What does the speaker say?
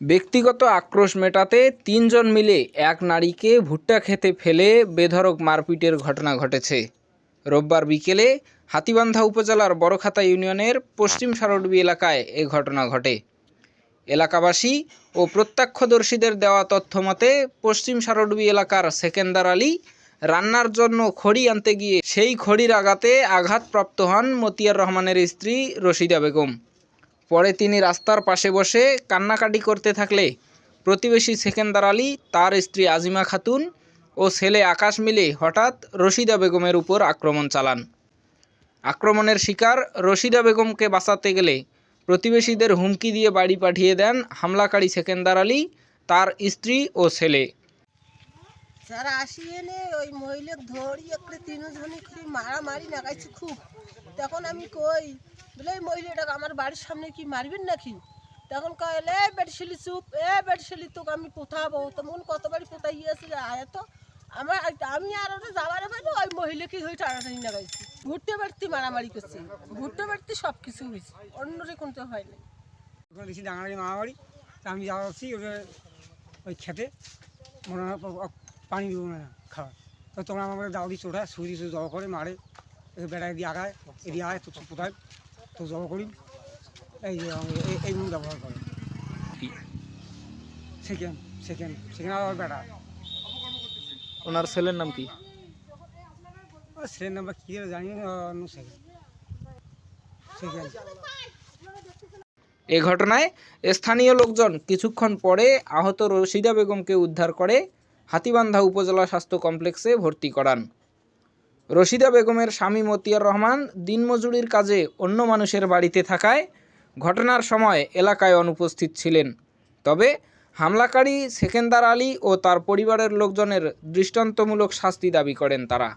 ব্যক্তিগত আক্রোশ মেটাতে তিনজন মিলে এক নারীকে ভুট্টা খেতে ফেলে বেধড়ক মারপিটের ঘটনা ঘটেছে। রোববার বিকেলে হাতীবান্ধা উপজেলার বড়খাতা ইউনিয়নের পশ্চিম সারডবি এলাকায় এ ঘটনা ঘটে। এলাকাবাসী ও প্রত্যক্ষদর্শীদের দেওয়া তথ্য মতে, পশ্চিম সারডবি এলাকার সেকেন্দার আলী রান্নার জন্য খড়ি আনতে গিয়ে সেই খড়ির আঘাতে আঘাতপ্রাপ্ত হন মতিয়ার রহমানের স্ত্রী রশিদা বেগম। পরে তিনি রাস্তার পাশে বসে কান্নাকাটি করতে থাকলে। প্রতিবেশী সেকেন্দার আলী, তার স্ত্রী আজিমা খাতুন ও ছেলে আকাশ মিলে হঠাৎ রশিদা বেগমের উপর আক্রমণ চালান। আক্রমণের শিকার রশিদা বেগমকে বাঁচাতে গেলে প্রতিবেশীদের হুমকি দিয়ে বাড়ি পাঠিয়ে দেন হামলাকারী সেকেন্দার আলী, তার স্ত্রী ও ছেলে। তখন আমি কই? বলে, এই মহিলাটাকে আমার বাড়ির সামনে কি মারবেন নাকি? তখন কয়েল এ বেটশিলি চুপ, এ বেটশিলি তোকে আমি পোথাবো তখন কতবারই পোতাই গিয়েছে আয় তো। আমার আমি আর ওটা যাবার পারি ওই মহিলাকে হয়ে টানাটানি লাগাইছি। ভুট্টে বাড়তি মারামারি করছে ভুট্টে বাড়তি সব কিছু হয়েছে অন্য রে কোনটা হয়নি ওখানে দেখছি ডাঙাড়ি তা আমি যাচ্ছি ওদের ওই খেতে। মনে হয় পানি দেবো না খাওয়া তো তোমরা আমাকে দাও, দিয়ে চোটা সুজি সুজি জবা করে মারে বেড়ায় দিয়ে আগায় এদিকে আয়, তো কোথায়? জবা করি। এই যে এই- এই ব্যবহার করে। সেকেন্ড সেকেন্ড সেকেন্ড আবার বেড়া ওনার ছেলের নাম কি? সেকেন্ড নাম্বার কী জানি সেকেন্ড। সেকেন্ড। এ ঘটনায় স্থানীয় লোকজন কিছুক্ষণ পরে আহত রশিদা বেগমকে উদ্ধার করে হাতীবান্ধা উপজেলা স্বাস্থ্য কমপ্লেক্সে ভর্তি করান। রশিদা বেগমের স্বামী মতিয়ার রহমান দিনমজুরির কাজে অন্য মানুষের বাড়িতে থাকায় ঘটনার সময় এলাকায় অনুপস্থিত ছিলেন। তবে হামলাকারী সেকেন্দার আলী ও তার পরিবারের লোকজনের দৃষ্টান্তমূলক শাস্তি দাবি করেন তারা।